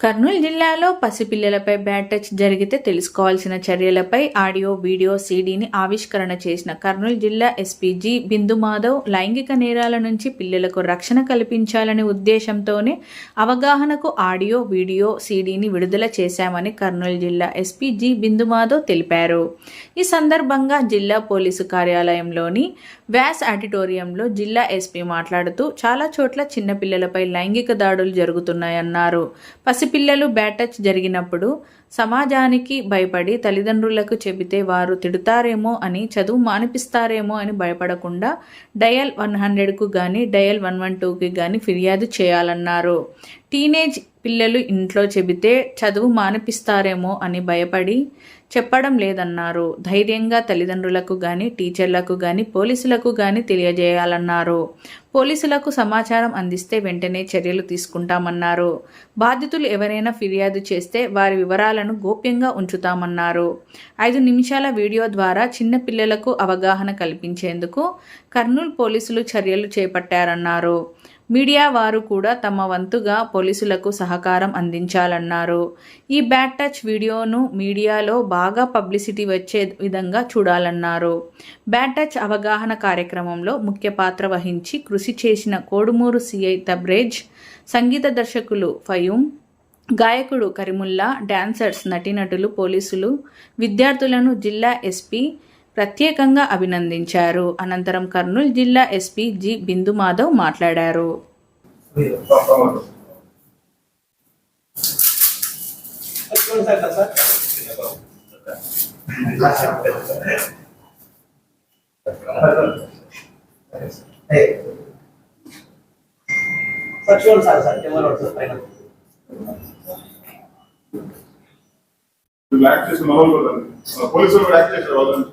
కర్నూలు జిల్లాలో పసిపిల్లలపై bad touch జరిగితే తెలుసుకోవాల్సిన చర్యలపై ఆడియో వీడియో సీడీని ఆవిష్కరణ చేసిన కర్నూలు జిల్లా ఎస్పీజీ బిందు మాధవ్ లైంగిక నేరాల నుంచి పిల్లలకు రక్షణ కల్పించాలనే ఉద్దేశంతోనే అవగాహనకు ఆడియో వీడియో సీడీని విడుదల చేశామని కర్నూలు జిల్లా ఎస్పీజీ బిందు మాధవ్ తెలిపారు. ఈ సందర్భంగా జిల్లా పోలీసు కార్యాలయంలోని వ్యాస్ ఆడిటోరియంలో జిల్లా ఎస్పీ మాట్లాడుతూ చాలా చోట్ల చిన్నపిల్లలపై లైంగిక దాడులు జరుగుతున్నాయన్నారు. పసి పసిపిల్లలు బ్యాటచ్ జరిగినప్పుడు సమాజానికి భయపడి తల్లిదండ్రులకు చెబితే వారు తిడతారేమో అని చదువు మానిపిస్తారేమో అని భయపడకుండా డయల్ వన్ హండ్రెడ్కు కానీ డయల్ వన్ వన్ టూకి కానీ ఫిర్యాదు చేయాలన్నారు. టీనేజ్ పిల్లలు ఇంట్లో చెబితే చదువు మానిపిస్తారేమో అని భయపడి చెప్పడం లేదన్నారు. ధైర్యంగా తల్లిదండ్రులకు కానీ టీచర్లకు కానీ పోలీసులకు కానీ తెలియజేయాలన్నారు. పోలీసులకు సమాచారం అందిస్తే వెంటనే చర్యలు తీసుకుంటామన్నారు. బాధితులు ఎవరైనా ఫిర్యాదు చేస్తే వారి వివరాలను గోప్యంగా ఉంచుతామన్నారు. ఐదు నిమిషాల వీడియో ద్వారా చిన్నపిల్లలకు అవగాహన కల్పించేందుకు కర్నూలు పోలీసులు చర్యలు చేపట్టారన్నారు. మీడియా వారు కూడా తమ వంతుగా పోలీసులకు సహకారం అందించాలన్నారు. ఈ బ్యాడ్ టచ్ వీడియోను మీడియాలో బాగా పబ్లిసిటీ వచ్చే విధంగా చూడాలన్నారు. బ్యాడ్ టచ్ అవగాహన కార్యక్రమంలో ముఖ్య పాత్ర వహించి కృషి చేసిన కోడుమూరు సిఐ తబ్రేజ్ సంగీత దర్శకులు ఫయూమ్ గాయకుడు కరిముల్లా డాన్సర్స్ నటీనటులు పోలీసులు విద్యార్థులను జిల్లా ఎస్పీ ప్రత్యేకంగా అభినందించారు. అనంతరం కర్నూలు జిల్లా ఎస్పీ జి బిందు మాధవ్ మాట్లాడారు. చూడండి సార్ సార్ కెమెరా ఉంటుంది పైన యాక్ట్ చేసిన పోలీసులు యాక్ట్ చేశారు వాళ్ళని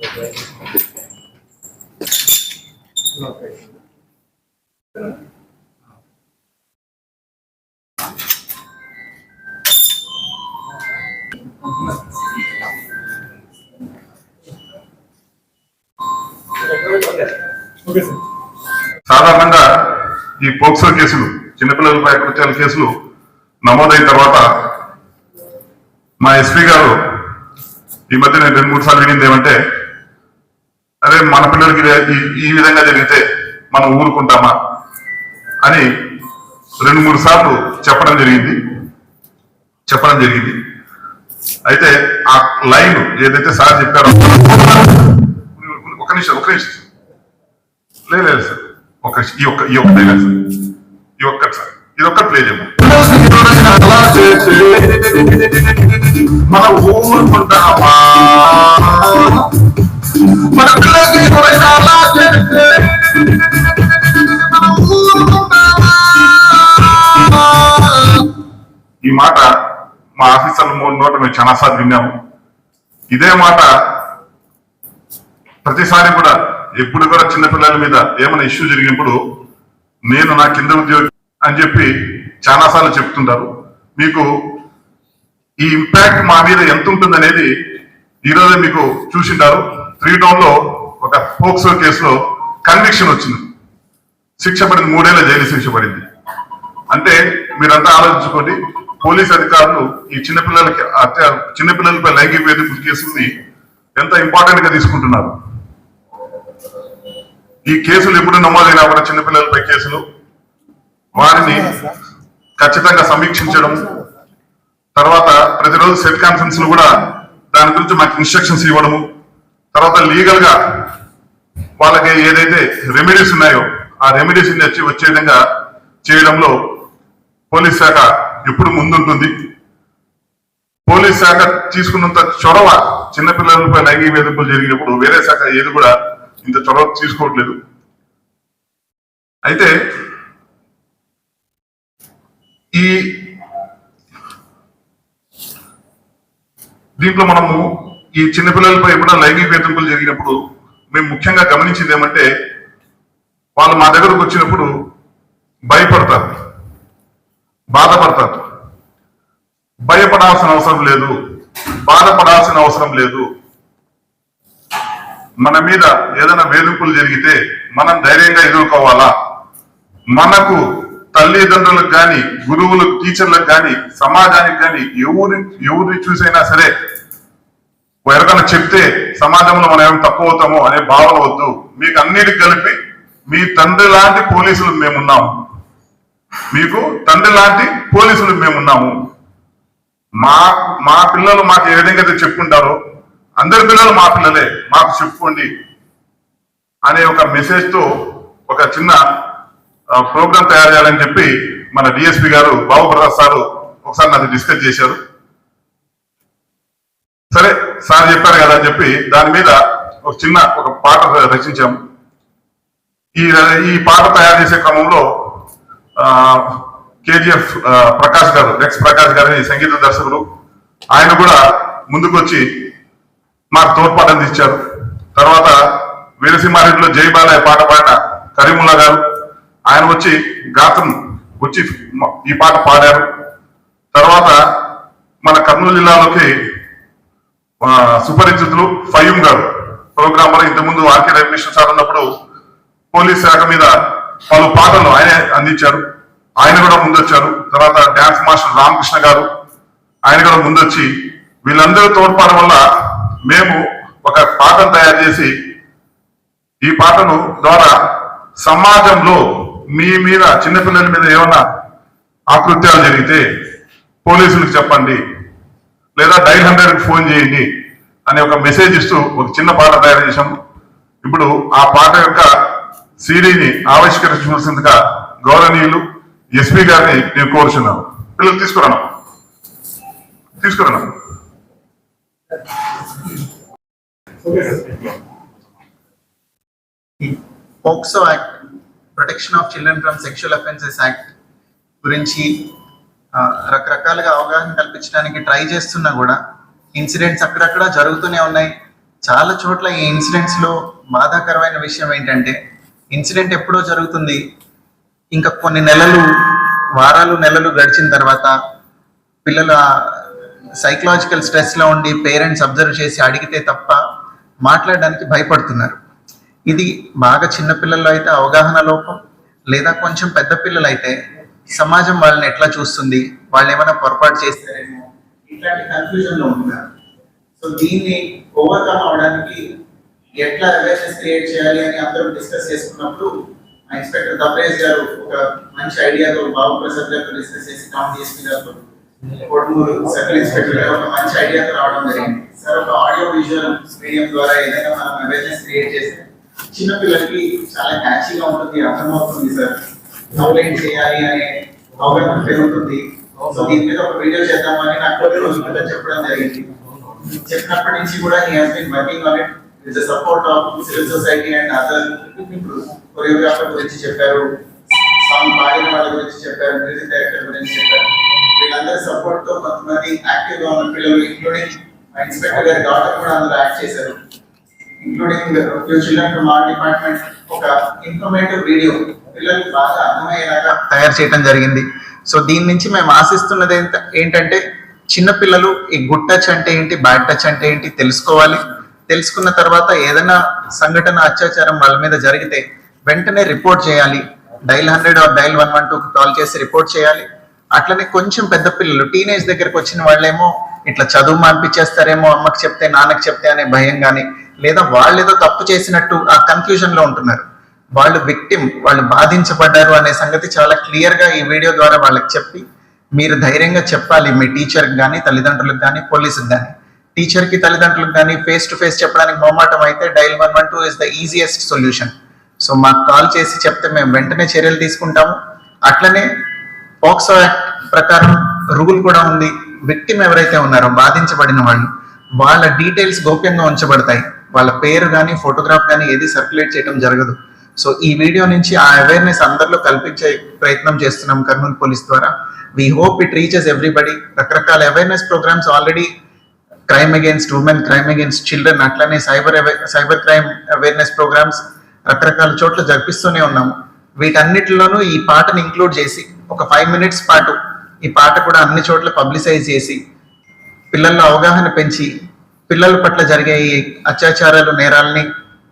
ఓకే సార్ సాధారణంగా ఈ పోక్సో కేసులు చిన్నపిల్లలపై కృత్యాల కేసులు నమోదైన తర్వాత మా ఎస్పీ గారు ఈ మధ్య నేను రెండు మూడు సార్లు వినింది ఏమంటే అరే మన పిల్లలకి ఈ- విధంగా జరిగితే మనం ఊరుకుంటామా అని రెండు మూడు సార్లు చెప్పడం జరిగింది. చెప్పడం జరిగింది. అయితే ఆ లైన్ ఏదైతే సార్ చెప్పారో ఒక నిమిషం ఒక నిమిషం. లేదు లేదు సార్. ఒక ఈ ఒక్క ఈ ఒక్కటే కాదు సార్. ఈ ఒక్కటి సార్. ఇది ఒక్కటి ప్లే చేయము మన ఊరుకుంటామా? మన పిల్లలకి చేస్తే ఈ మాట మా ఆఫీసర్ల మూడు నోట మేము చాలాసార్లు విన్నాము. ఇదే మాట ప్రతిసారి కూడా ఎప్పుడు కూడా చిన్నపిల్లల మీద ఏమైనా ఇష్యూ జరిగినప్పుడు నేను నా కింద ఉద్యోగి అని చెప్పి చాలాసార్లు చెప్తుంటారు. మీకు ఈ ఇంపాక్ట్ మా మీద ఎంత ఉంటుంది అనేది ఈరోజు మీకు చూసింటారు. త్రీ టౌన్లో ఒక పోక్సో కేసులో కన్విక్షన్ వచ్చింది. శిక్ష పడింది మూడేళ్ళ జైలు శిక్ష పడింది. అంటే మీరంతా ఆలోచించుకోండి పోలీస్ అధికారులు ఈ చిన్నపిల్లలకి అత్య చిన్నపిల్లలపై లైంగిక వేధింపుల కేసుల్ని ఎంత ఇంపార్టెంట్గా తీసుకుంటున్నారు? ఈ కేసులు ఎప్పుడు నమోదైనా కూడా చిన్నపిల్లలపై కేసులు. వారిని ఖచ్చితంగా సమీక్షించడం. తర్వాత ప్రతిరోజు సెట్ కాన్ఫరెన్స్లో కూడా దాని గురించి మాకు ఇన్స్ట్రక్షన్స్ ఇవ్వడము. తర్వాత లీగల్గా వాళ్ళకి ఏదైతే రెమెడీస్ ఉన్నాయో ఆ రెమెడీస్ వచ్చి వచ్చే విధంగా చేయడంలో పోలీస్ శాఖ ఎప్పుడు ముందుంటుంది. పోలీస్ శాఖ తీసుకున్నంత చొరవ చిన్నపిల్లలపై లైంగిక వేధింపులు జరిగినప్పుడు వేరే శాఖ ఏది కూడా ఇంత చొరవ తీసుకోవట్లేదు. అయితే ఈ దీంట్లో మనము ఈ చిన్నపిల్లలపై ఎప్పుడైనా లైంగిక వేధింపులు జరిగినప్పుడు మేము ముఖ్యంగా గమనించింది ఏమంటే వాళ్ళు మా దగ్గరకు వచ్చినప్పుడు భయపడతారు బాధపడతారు. భయపడాల్సిన అవసరం లేదు బాధపడాల్సిన అవసరం లేదు. మన మీద ఏదైనా వేధింపులు జరిగితే మనం ధైర్యంగా ఎదుర్కోవాలా? మనకు తల్లిదండ్రులకు కానీ గురువులకు టీచర్లకు కానీ సమాజానికి కానీ ఎవరి ఎవరిని చూసైనా సరే ఎవరికైనా చెప్తే సమాజంలో మనం ఏమి తక్కువ అవుతామో అనే భావన వద్దు. మీకు అన్నిటికి కలిపి మీ తండ్రి లాంటి పోలీసులు మేమున్నాము. మీకు తండ్రి లాంటి పోలీసులు మేమున్నాము. మా మా పిల్లలు మాకు ఏ విధంగా అయితే చెప్పుకుంటారో అందరి పిల్లలు మా పిల్లలే మాకు చెప్పుకోండి అనే ఒక మెసేజ్తో ఒక చిన్న ప్రోగ్రామ్ తయారు చేయాలని చెప్పి మన డిఎస్పి గారు బాబు ప్రసాద్ సారు ఒకసారి నాతో డిస్కస్ చేశారు. సరే సార్ చెప్పారు కదా అని చెప్పి దాని మీద ఒక చిన్న ఒక పాట రచించాము ఈ ఈ పాట తయారు చేసే క్రమంలో కేజీఎఫ్ ప్రకాష్ గారు ఎక్స్ ప్రకాష్ గారి సంగీత దర్శకుడు ఆయన కూడా ముందుకొచ్చి మాకు తోడ్పాటు అందించారు తర్వాత వీరసింహారెడ్డిలో జై బాలయ్య పాట పాడిన కరీముల్లా గారు ఆయన వచ్చి గాతం వచ్చి ఈ పాట పాడారు. తర్వాత మన కర్నూలు జిల్లాలోకి సుపరిచితులు ఫయూమ్ గారు ప్రోగ్రామర్. ఇంతకుముందు ఆర్కే రవికృష్ణ సార్ ఉన్నప్పుడు పోలీస్ శాఖ మీద పలు పాటలు ఆయనే అందించారు. ఆయన కూడా ముందొచ్చారు. తర్వాత డ్యాన్స్ మాస్టర్ రామకృష్ణ గారు ఆయన కూడా ముందొచ్చి వీళ్ళందరూ తోడ్పడడం వల్ల మేము ఒక పాటను తయారు చేసి ఈ పాటను ద్వారా సమాజంలో మీ మీద చిన్నపిల్లల మీద ఏమన్నా ఆకృత్యాలు జరిగితే పోలీసులకు చెప్పండి. లేదా డైల్ హండ్రెడ్ ఫోన్ చేయండి అనే ఒక మెసేజ్ ఇస్తూ ఒక చిన్న పాట తయారు చేశాము. ఇప్పుడు ఆ పాట యొక్క సీడీని ఆవిష్కరించవలసిందిగా గౌరవనీయులు ఎస్పీ గారిని నేను కోరుచున్నాను. పిల్లలు తీసుకురాను తీసుకురాను POCSO act protection of children from sexual offences act గురించి రకరకాలుగా అవగాహన కల్పించడానికి ట్రై చేస్తున్నా కూడా ఇన్సిడెంట్స్ అక్కడక్కడ జరుగుతూనే ఉన్నాయి. చాలా చోట్ల ఈ ఇన్సిడెంట్స్లో బాధాకరమైన విషయం ఏంటంటే ఇన్సిడెంట్ ఎప్పుడో జరుగుతుంది. ఇంకా కొన్ని నెలలు వారాలు నెలలు గడిచిన తర్వాత పిల్లల సైకలాజికల్ స్ట్రెస్లో ఉండి పేరెంట్స్ అబ్జర్వ్ చేసి అడిగితే తప్ప మాట్లాడడానికి భయపడుతున్నారు. ఇది బాగా చిన్న పిల్లల్లో అయితే అవగాహన లోపం లేదా కొంచెం పెద్ద పిల్లలు ఈ సమాజం వాళ్ళని ఎట్లా చూస్తుంది? వాళ్ళు ఏమైనా పొరపాటు చేస్తారేమో? ఇట్లాంటి కన్ఫ్యూజన్లో ఉంటారు సో దీన్ని ఓవర్కమ్ అవడానికి ఎట్లా అవేర్నెస్ క్రియేట్ చేయాలి అని అందరూ డిస్కస్ చేసుకున్నప్పుడు మా ఇన్స్పెక్టర్ దబ్రేజ్ గారు ఒక మంచి ఐడియాతో బాబు ప్రసాద్ గారితో డిస్కస్ చేసి టౌన్ డిఎస్పీ గారితో కొడుమూరు సర్కిల్ ఇన్స్పెక్టర్ గారు ఒక మంచి ఐడియాతో రావడం జరిగింది. సార్ ఒక ఆడియో విజువల్ మీడియం ద్వారా ఏదైనా మనం అవేర్నెస్ క్రియేట్ చేస్తే చిన్నపిల్లలకి చాలా క్యాచీగా ఉంటుంది అర్థమవుతుంది సార్ కంప్లైంట్ చేయాలి అనే అవగాహన పెరుగుతుంది సో దీని మీద ఒక వీడియో చేద్దామని నాకు కొన్ని రోజుల క్రితం చెప్పడం జరిగింది చెప్పినప్పటి నుంచి కూడా he has been working on it with the support of civil society and other choreographer గురించి చెప్పారు సాంగ్ పాడిన వాళ్ళ గురించి చెప్పారు మ్యూజిక్ డైరెక్టర్ గురించి చెప్పారు వీళ్ళందరి సపోర్ట్తో కొంతమంది యాక్టివ్గా ఉన్న పిల్లలు ఇంక్లూడింగ్ ఇన్స్పెక్టర్ గారి డాక్టర్ కూడా అందరూ యాక్ట్ చేశారు including few children from our department ఒక ఇన్ఫర్మేటివ్ వీడియో పిల్లలకు బాగా అర్థమయ్యేలాగా తయారు చేయడం జరిగింది. సో దీని నుంచి మేము ఆశిస్తున్నది ఏంటంటే చిన్నపిల్లలు ఈ గుడ్ టచ్ అంటే ఏంటి బ్యాడ్ టచ్ అంటే ఏంటి తెలుసుకోవాలి. తెలుసుకున్న తర్వాత ఏదైనా సంఘటన అత్యాచారం వాళ్ళ మీద జరిగితే వెంటనే రిపోర్ట్ చేయాలి. Dial hundred or dial one one two call చేసి రిపోర్ట్ చేయాలి. అట్లనే కొంచెం పెద్ద పిల్లలు టీనేజ్ దగ్గరకు వచ్చిన వాళ్ళేమో ఇట్లా చదువు మాన్పించేస్తారేమో అమ్మకి చెప్తే నాన్నకి చెప్తే అనే భయం కానీ లేదా వాళ్ళు ఏదో తప్పు చేసినట్టు ఆ కన్ఫ్యూజన్లో ఉంటున్నారు. వాళ్ళు విక్టిమ్ వాళ్ళు బాధించబడ్డారు అనే సంగతి చాలా క్లియర్గా ఈ వీడియో ద్వారా వాళ్ళకి చెప్పి మీరు ధైర్యంగా చెప్పాలి మీ టీచర్కి కానీ తల్లిదండ్రులకు కానీ పోలీసుకి కానీ టీచర్కి తల్లిదండ్రులకు కానీ ఫేస్ టు ఫేస్ చెప్పడానికి మొహమాటం అయితే dial one one two is the easiest solution so మాకు కాల్ చేసి చెప్తే మేము వెంటనే చర్యలు తీసుకుంటాము. అట్లనే పోక్సో యాక్ట్ ప్రకారం రూల్ కూడా ఉంది. విక్టిమ్ ఎవరైతే ఉన్నారో బాధించబడిన వాళ్ళు వాళ్ళ డీటెయిల్స్ గోప్యంగా ఉంచబడతాయి. వాళ్ళ పేరు కానీ ఫోటోగ్రాఫ్ కానీ ఏది సర్క్యులేట్ చేయడం జరగదు. సో ఈ వీడియో నుంచి ఆ అవేర్నెస్ అందరిలో కల్పించే ప్రయత్నం చేస్తున్నాం కర్నూలు పోలీస్ ద్వారా. We hope it reaches everybody రకరకాల awareness programmes already crime against women crime against children అట్లనే cyber cyber crime awareness programmes రకరకాల చోట్ల జరిపిస్తూనే ఉన్నాము. వీటన్నిటిలోనూ ఈ పాటను ఇంక్లూడ్ చేసి ఒక ఫైవ్ మినిట్స్ పాటు ఈ పాట కూడా అన్ని చోట్ల పబ్లిసైజ్ చేసి పిల్లల్లో అవగాహన పెంచి పిల్లల పట్ల జరిగే ఈ అత్యాచారాలు నేరాలని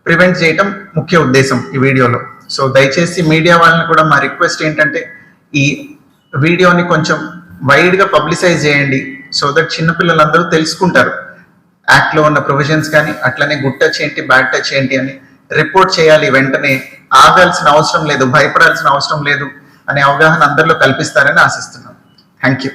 ప్రివెంట్ చేయటం ముఖ్య ఉద్దేశం ఈ వీడియోలో. సో దయచేసి మీడియా వాళ్ళని కూడా మా రిక్వెస్ట్ ఏంటంటే ఈ వీడియోని కొంచెం వైడ్గా పబ్లిసైజ్ చేయండి సో దట్ చిన్నపిల్లలందరూ తెలుసుకుంటారు. యాక్ట్లో ఉన్న ప్రొవిజన్స్ కానీ అట్లనే గుడ్ టచ్ ఏంటి బ్యాడ్ టచ్ ఏంటి అని రిపోర్ట్ చేయాలి వెంటనే. ఆగాల్సిన అవసరం లేదు భయపడాల్సిన అవసరం లేదు అనే అవగాహన అందరిలో కల్పిస్తారని ఆశిస్తున్నాం. Thank you.